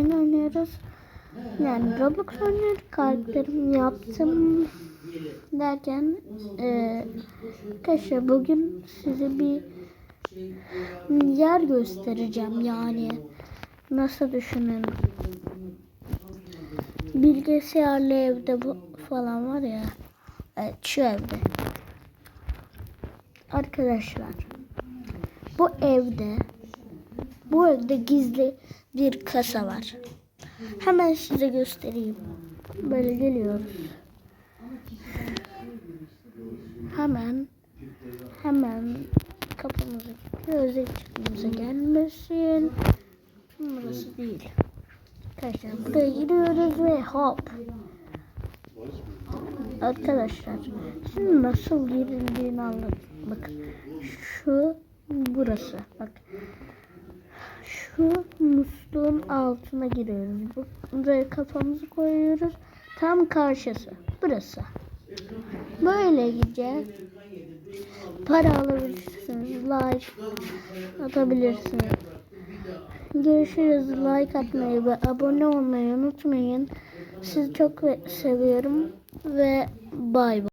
oyun oynuyoruz. Yani Roblox oynuyoruz. Karakterimi yaptım derken e, arkadaşlar bugün size bir yer göstereceğim yani nasıl düşünün bilgisayarlı evde bu falan var ya evet şu evde arkadaşlar bu evde bu evde gizli bir kasa var. Hemen size göstereyim. Böyle geliyoruz. Hemen hemen kapımızı kilitliyoruz çıkmamıza gelmesin. Burası değil. Arkadaşlar buraya giriyoruz ve hop. Arkadaşlar şimdi nasıl girildiğini anlatayım bakın şu burası. Bak şu musluğun altına giriyoruz. Bu- buraya kafamızı koyuyoruz. Tam karşısı. Burası. Böyle gideceğiz. Para alabilirsiniz like atabilirsiniz. Görüşürüz. Like atmayı ve abone olmayı unutmayın. Sizi çok seviyorum ve bay bay